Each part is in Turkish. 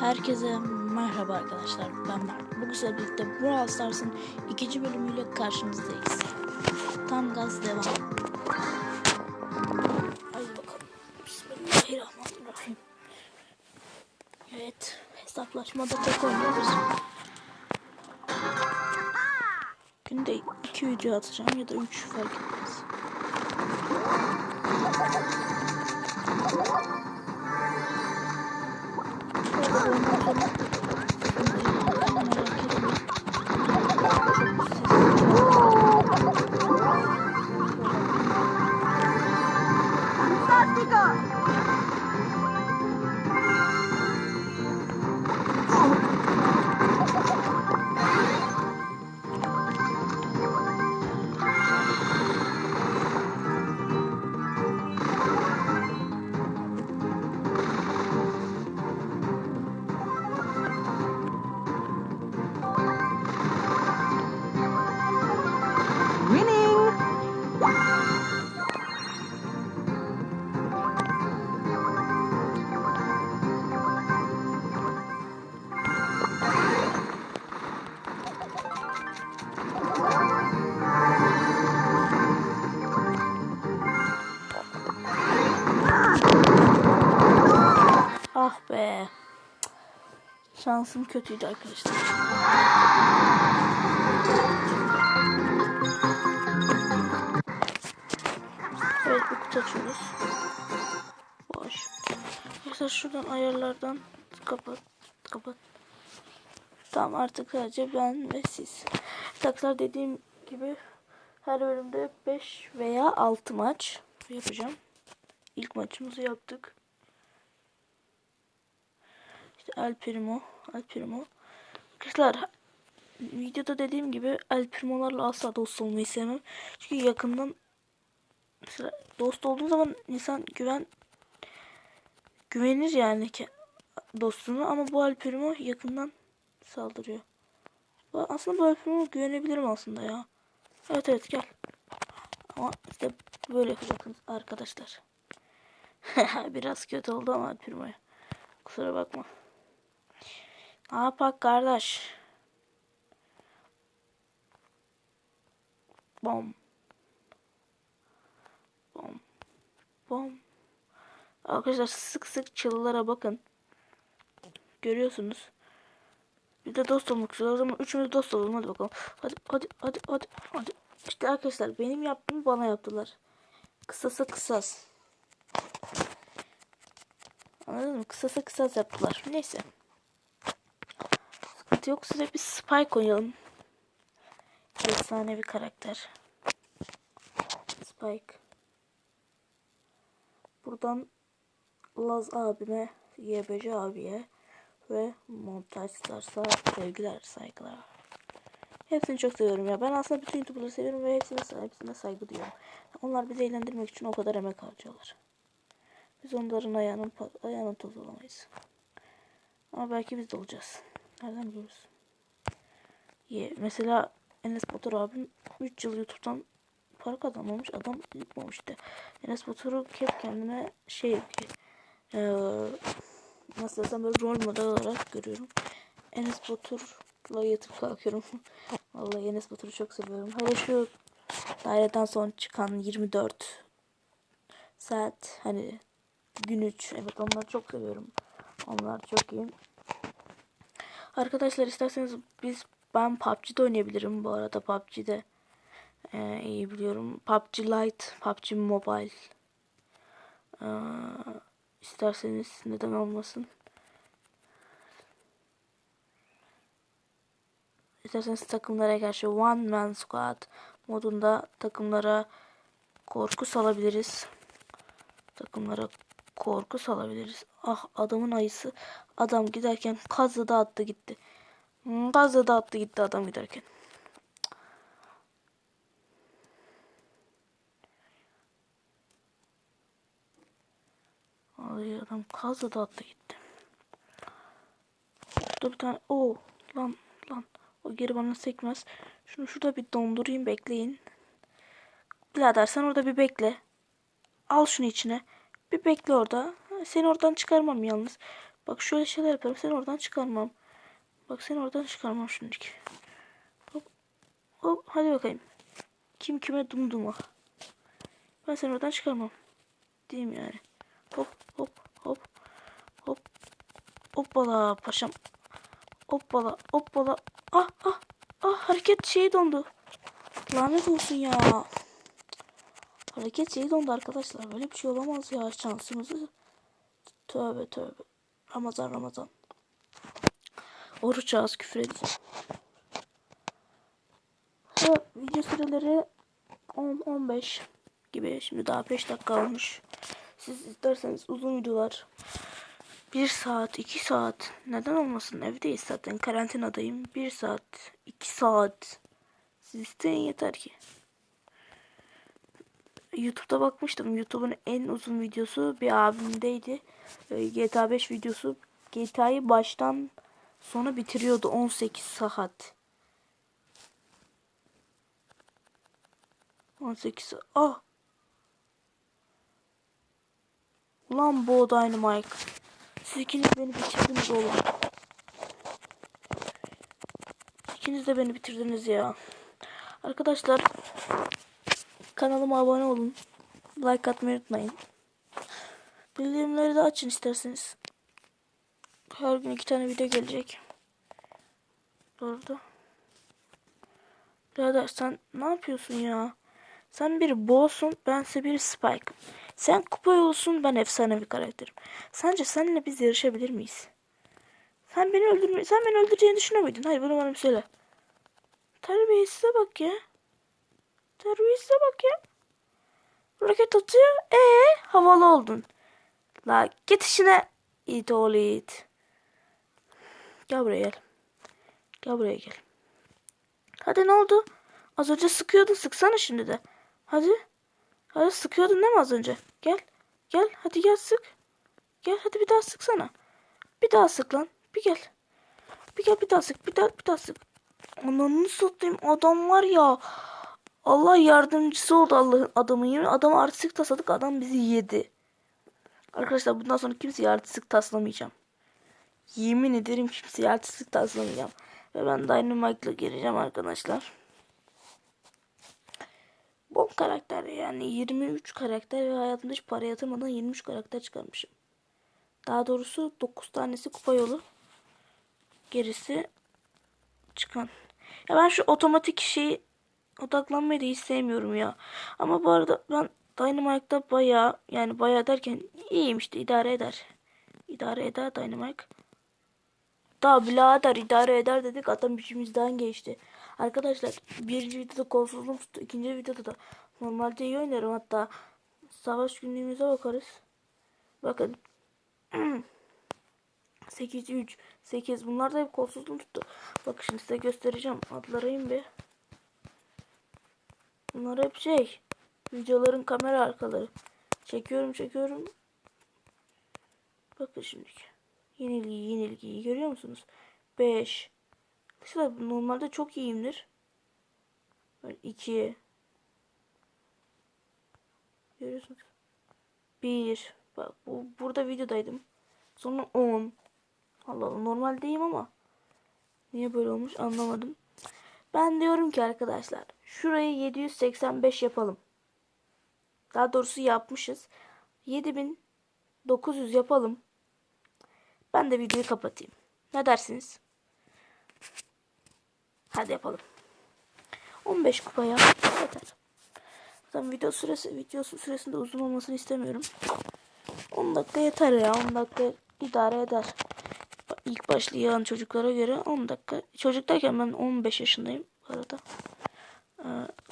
Herkese merhaba arkadaşlar. Ben Mert. Bugün sizlerle birlikte Brawl Stars'ın ikinci bölümüyle karşınızdayız. Tam gaz devam. Hadi bakalım. Bismillahirrahmanirrahim. Evet. Hesaplaşmada tek oynuyoruz. Günde iki video atacağım ya da üç fark etmez. Winning! Ah be. Şansım kötüydü arkadaşlar. Evet bir kutu açıyoruz. Boş. Arkadaşlar şuradan ayarlardan kapat. Kapat. Tamam artık sadece ben ve siz. Taklar dediğim gibi her bölümde 5 veya 6 maç yapacağım. İlk maçımızı yaptık. El Primo, El Primo. Arkadaşlar videoda dediğim gibi El Primo'larla asla dost olmayı sevmem. Çünkü yakından mesela dost olduğu zaman insan güven güvenir yani ki dostuna ama bu El Primo yakından saldırıyor. Aslında bu El Primo güvenebilirim aslında ya. Evet evet gel. Ama işte böyle yapacaksınız arkadaşlar. Biraz kötü oldu ama El Primo'ya. Kusura bakma. Ne yapak kardeş? Bom. Bom. Bom. Arkadaşlar sık sık çalılara bakın. Görüyorsunuz. Bir de dost olmak istiyorlar ama üçümüz dost olalım hadi bakalım. Hadi hadi hadi hadi hadi. İşte arkadaşlar benim yaptığımı bana yaptılar. Kısasa kısas. Anladın mı? Kısasa kısas yaptılar. Neyse. Sıkıntı yok. Size bir Spike oynayalım. Efsane bir karakter. Spike. Buradan Laz abime, YBC abiye ve Montaj Stars'a sevgiler, saygılar. Hepsini çok seviyorum ya. Ben aslında bütün YouTuber'ları seviyorum ve hepsine, hepsine saygı duyuyorum. Onlar bizi eğlendirmek için o kadar emek harcıyorlar. Biz onların ayağının, ayağının tozu olamayız. Ama belki biz de olacağız. Nereden biliyoruz? Ye, mesela Enes Batur abim 3 yıl YouTube'dan para kazanmamış. Adam yıkmamıştı. Enes Batur'u hep kendime şey eee nasıl desem böyle rol model olarak görüyorum. Enes Batur'la yatıp kalkıyorum. Vallahi Enes Batur'u çok seviyorum. Hele şu daireden son çıkan 24 saat hani gün 3 evet onları çok seviyorum. Onlar çok iyi. Arkadaşlar isterseniz biz ben PUBG'de oynayabilirim bu arada PUBG'de ee, iyi biliyorum. PUBG Lite, PUBG Mobile. Ee, isterseniz neden olmasın. İsterseniz takımlara karşı One Man Squad modunda takımlara korku salabiliriz. Takımlara korku salabiliriz. Ah adamın ayısı. Adam giderken kazı da attı gitti. Hmm, Kazı da attı gitti adam giderken. Ay adam kazı da attı gitti. Dur bir tane. Oo lan lan. O geri bana sekmez. Şunu şurada bir dondurayım bekleyin. Birader sen orada bir bekle. Al şunu içine. Bir bekle orada. Seni oradan çıkarmam yalnız. Bak şöyle şeyler yaparım. Seni oradan çıkarmam. Bak seni oradan çıkarmam şimdilik. Hop. Hop. Hadi bakayım. Kim kime dumduma. Ben seni oradan çıkarmam. Diyeyim yani. Hop hop hop. Hop. Hoppala paşam. Hoppala hoppala. Ah ah ah hareket şey dondu. Lanet olsun ya. Hareket şey dondu arkadaşlar. Böyle bir şey olamaz ya şansımızı. Tövbe tövbe. Ramazan Ramazan. Oruç ağız küfür edeceğim. Video süreleri 10-15 gibi. Şimdi daha 5 dakika olmuş. Siz isterseniz uzun videolar 1 saat, 2 saat neden olmasın? Evdeyiz zaten. Karantinadayım. 1 saat, 2 saat. Siz isteyin yeter ki. YouTube'da bakmıştım. YouTube'un en uzun videosu bir abimdeydi. Ee, GTA 5 videosu. GTA'yı baştan sona bitiriyordu 18 saat. 18 saat. Ah! Ulan bu Dynamite. Siz ikiniz beni bitirdiniz oğlum. İkiniz de beni bitirdiniz ya. Arkadaşlar kanalıma abone olun. Like atmayı unutmayın. Bildirimleri de açın isterseniz. Her gün iki tane video gelecek. Orada. Birader sen ne yapıyorsun ya? Sen bir boğsun, bense bir spike. Sen kupa olsun, ben efsane bir karakterim. Sence seninle biz yarışabilir miyiz? Sen beni öldürme, sen beni öldüreceğini düşünüyor muydun? Hayır bunu bana söyle. Terbiyesize bak ya. Terbiyesize bak ya. Roket atıyor. Ee, havalı oldun. La git işine. İt oğlu it. Gel buraya gel. Gel buraya gel. Hadi ne oldu? Az önce sıkıyordun. Sıksana şimdi de. Hadi. Hadi sıkıyordun değil mi az önce? Gel. Gel. Hadi gel sık. Gel hadi bir daha sıksana. Bir daha sık lan. Bir gel. Bir gel bir daha sık. Bir daha bir daha sık. Ananı satayım. Adam var ya. Allah yardımcısı oldu Allah'ın adamın yemin. Adamı artistik tasladık. Adam bizi yedi. Arkadaşlar bundan sonra kimseye artistik taslamayacağım. Yemin ederim kimseye artistik taslamayacağım. Ve ben Dynamite'la gireceğim arkadaşlar. Bom karakter yani 23 karakter ve hayatımda hiç para yatırmadan 23 karakter çıkarmışım. Daha doğrusu 9 tanesi kupa yolu. Gerisi çıkan. Ya ben şu otomatik şeyi odaklanmayı da hiç sevmiyorum ya. Ama bu arada ben Dynamite'da bayağı yani bayağı derken iyiyim işte idare eder. İdare eder Dynamite. Daha birader idare eder dedik adam içimizden geçti. Arkadaşlar birinci videoda kolsuzluğum tuttu. ikinci videoda da normalde iyi oynarım hatta savaş günlüğümüze bakarız. Bakın 8 3 8 bunlar da hep kolsuzluğum tuttu. Bak şimdi size göstereceğim. Adlarayım bir. Bunlar hep şey. Videoların kamera arkaları. Çekiyorum çekiyorum. Bakın şimdi. Yenilgiyi yenilgiyi görüyor musunuz? 5. Arkadaşlar normalde çok iyiyimdir. 2. Görüyorsunuz. 1. Bak bu burada videodaydım. Sonra 10. Allah Allah normaldeyim ama niye böyle olmuş anlamadım. Ben diyorum ki arkadaşlar şurayı 785 yapalım. Daha doğrusu yapmışız. 7900 yapalım. Ben de videoyu kapatayım. Ne dersiniz? Hadi yapalım. 15 kupaya yeter. Zaten video süresi videosu süresinde uzun olmasını istemiyorum. 10 dakika yeter ya. 10 dakika idare eder. İlk başlayan çocuklara göre 10 dakika. Çocuk derken ben 15 yaşındayım bu arada. Ee,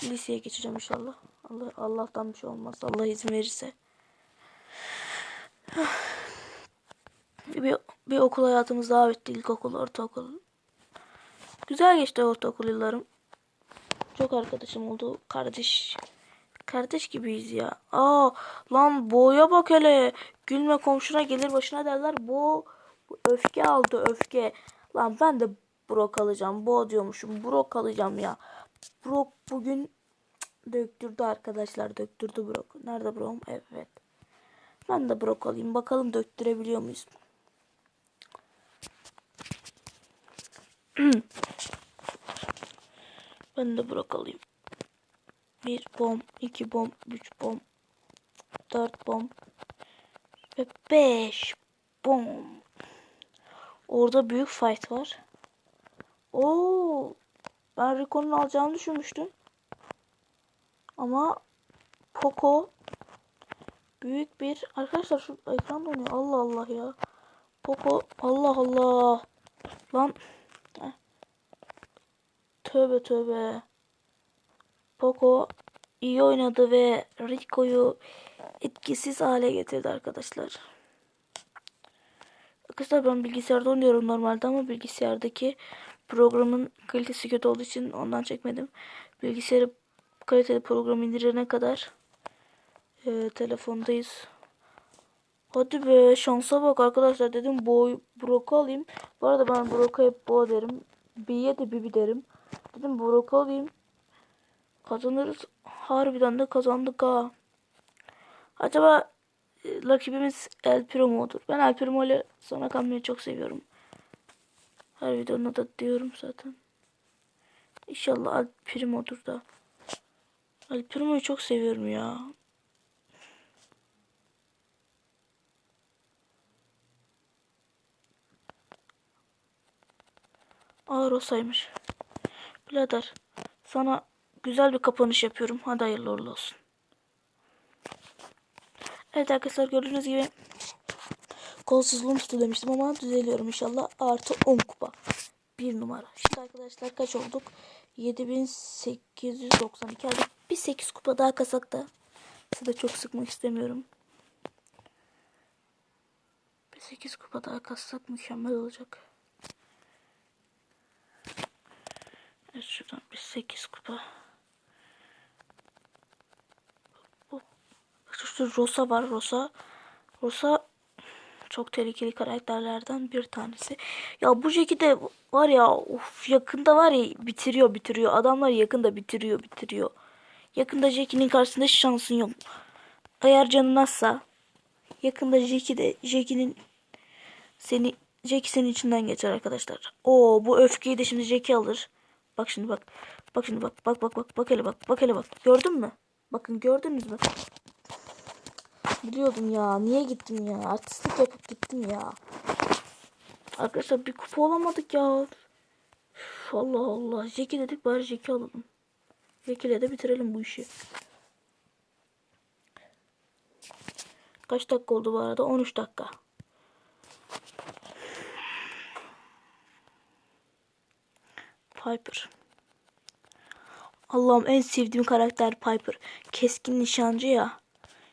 liseye geçeceğim inşallah. Allah Allah'tan bir şey olmaz. Allah izin verirse. bir, bir okul hayatımız daha bitti. İlkokul, ortaokul. Güzel geçti ortaokul yıllarım. Çok arkadaşım oldu. Kardeş. Kardeş gibiyiz ya. Aa lan boya bak hele. Gülme komşuna gelir başına derler. Bu öfke aldı öfke. Lan ben de brok alacağım. Bo diyormuşum. Brok alacağım ya. Brok bugün döktürdü arkadaşlar. Döktürdü brok. Nerede brok? Evet. Ben de brok alayım. Bakalım döktürebiliyor muyuz? ben de Brock alayım. Bir bom, iki bom, üç bom, dört bom ve beş bom. Orada büyük fight var. Oo, ben Rico'nun alacağını düşünmüştüm. Ama Poco büyük bir arkadaşlar şu ekran donuyor. Allah Allah ya. Poco Allah Allah. Lan Heh. tövbe tövbe. Poco iyi oynadı ve Rico'yu etkisiz hale getirdi arkadaşlar. Arkadaşlar ben bilgisayarda oynuyorum normalde ama bilgisayardaki programın kalitesi kötü olduğu için ondan çekmedim. Bilgisayarı kaliteli program indirene kadar e, telefondayız. Hadi be şansa bak arkadaşlar dedim boy broka alayım. Bu arada ben broka hep boğa derim. B'ye de bibi derim. Dedim broka alayım. Kazanırız. Harbiden de kazandık ha. Acaba e, rakibimiz El Primo mudur? Ben El Primo ile sona kalmayı çok seviyorum. Her videonda da diyorum zaten. İnşallah El Primo'dur da. El Primo'yu çok seviyorum ya. Aa Rosa'ymış. Birader sana güzel bir kapanış yapıyorum. Hadi hayırlı uğurlu olsun. Evet arkadaşlar gördüğünüz gibi kolsuzluğum üstü demiştim ama düzeliyorum inşallah. Artı 10 kupa. Bir numara. Şimdi arkadaşlar kaç olduk? 7892 Hadi bir 8 kupa daha kasak da size çok sıkmak istemiyorum. Bir 8 kupa daha kassak mükemmel olacak. Evet şuradan bir 8 kupa. Bu. Şurada Rosa var Rosa. Rosa çok tehlikeli karakterlerden bir tanesi. Ya bu Jack'i de var ya of yakında var ya bitiriyor bitiriyor. Adamlar yakında bitiriyor bitiriyor. Yakında Jack'inin karşısında şansın yok. Eğer canın azsa yakında Jack'i de Jack'inin seni Jack senin içinden geçer arkadaşlar. Oo bu öfkeyi de şimdi Jack'i alır. Bak şimdi bak. Bak şimdi bak. Bak bak bak. Bak hele bak. Bak hele bak. Gördün mü? Bakın gördünüz mü? Biliyordum ya. Niye gittim ya? Artistlik yapıp gittim ya. Arkadaşlar bir kupa olamadık ya. Allah Allah. Jeki dedik bari Jeki alalım. Jeki ile de bitirelim bu işi. Kaç dakika oldu bu arada? 13 dakika. Piper. Allah'ım en sevdiğim karakter Piper. Keskin nişancı ya.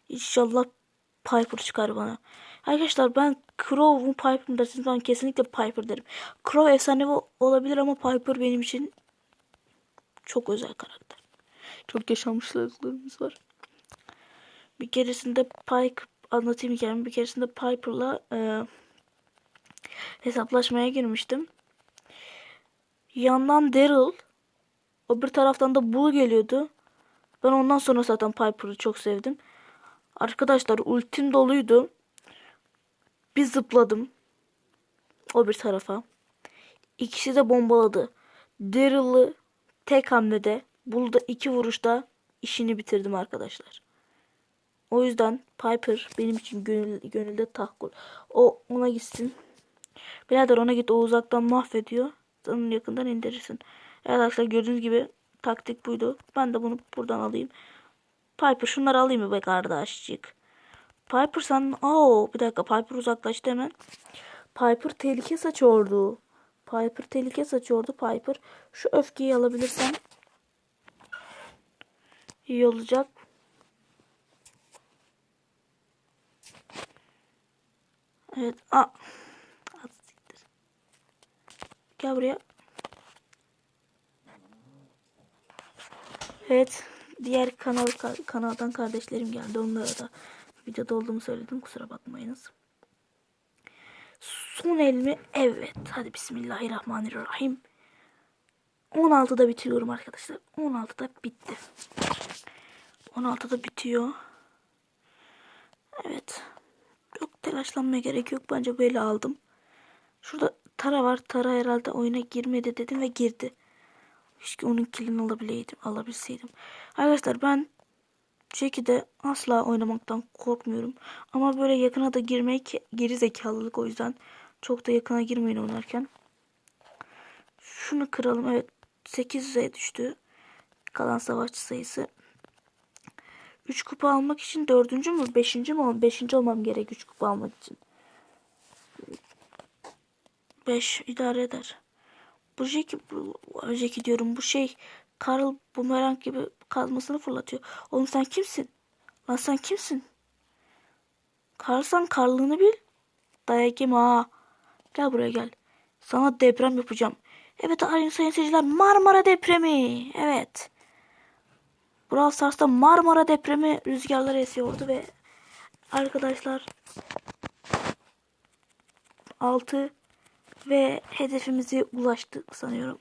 İnşallah Piper çıkar bana. Arkadaşlar ben Crow mu Piper mı dersiniz ben kesinlikle Piper derim. Crow efsanevi olabilir ama Piper benim için çok özel karakter. Çok yaşanmışlıklarımız var. Bir keresinde Pike anlatayım hikayemi. Bir keresinde Piper'la e, hesaplaşmaya girmiştim. Yandan Daryl o bir taraftan da Bull geliyordu. Ben ondan sonra zaten Piper'ı çok sevdim. Arkadaşlar ultim doluydu. Bir zıpladım. O bir tarafa. İkisi de bombaladı. Daryl'ı tek hamlede Bull'da iki vuruşta işini bitirdim arkadaşlar. O yüzden Piper benim için gönül, gönülde tahkul. O ona gitsin. Birader ona git o uzaktan mahvediyor. Onun yakından indirirsin. Arkadaşlar gördüğünüz gibi taktik buydu. Ben de bunu buradan alayım. Piper şunları alayım mı be kardeşcik? Piper sen... Oo, bir dakika Piper uzaklaştı hemen. Piper tehlike saçıyordu. Piper tehlike saçıyordu. Piper şu öfkeyi alabilirsen iyi olacak. Evet. Aa. Gel buraya. Evet. Diğer kanal kanaldan kardeşlerim geldi. Onlara da videoda olduğumu söyledim. Kusura bakmayınız. Son elmi evet. Hadi bismillahirrahmanirrahim. 16'da bitiriyorum arkadaşlar. 16'da bitti. 16'da bitiyor. Evet. Çok telaşlanmaya gerek yok. Bence böyle aldım. Şurada Tara var. Tara herhalde oyuna girmedi dedim ve girdi. Keşke onun kilini alabileydim, alabilseydim. Arkadaşlar ben Jackie'de asla oynamaktan korkmuyorum. Ama böyle yakına da girmek geri zekalılık o yüzden çok da yakına girmeyin oynarken. Şunu kıralım. Evet 8'e düştü. Kalan savaşçı sayısı. 3 kupa almak için dördüncü mü? Beşinci mi? olmam? Beşinci olmam gerek 3 kupa almak için. 5 idare eder. Bu Jackie, bu, Jackie diyorum bu şey Karl bumerang gibi kazmasını fırlatıyor. Oğlum sen kimsin? Lan sen kimsin? Karlsan Karlığını bil. Dayak yeme ha. Gel buraya gel. Sana deprem yapacağım. Evet sayın seyirciler Marmara depremi. Evet. Brawl Stars'ta Marmara depremi rüzgarlar esiyordu ve arkadaşlar 6 ve hedefimize ulaştık sanıyorum.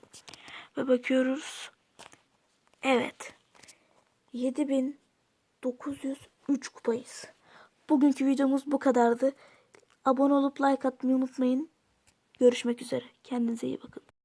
Ve bakıyoruz. Evet. 7903 kupayız. Bugünkü videomuz bu kadardı. Abone olup like atmayı unutmayın. Görüşmek üzere. Kendinize iyi bakın.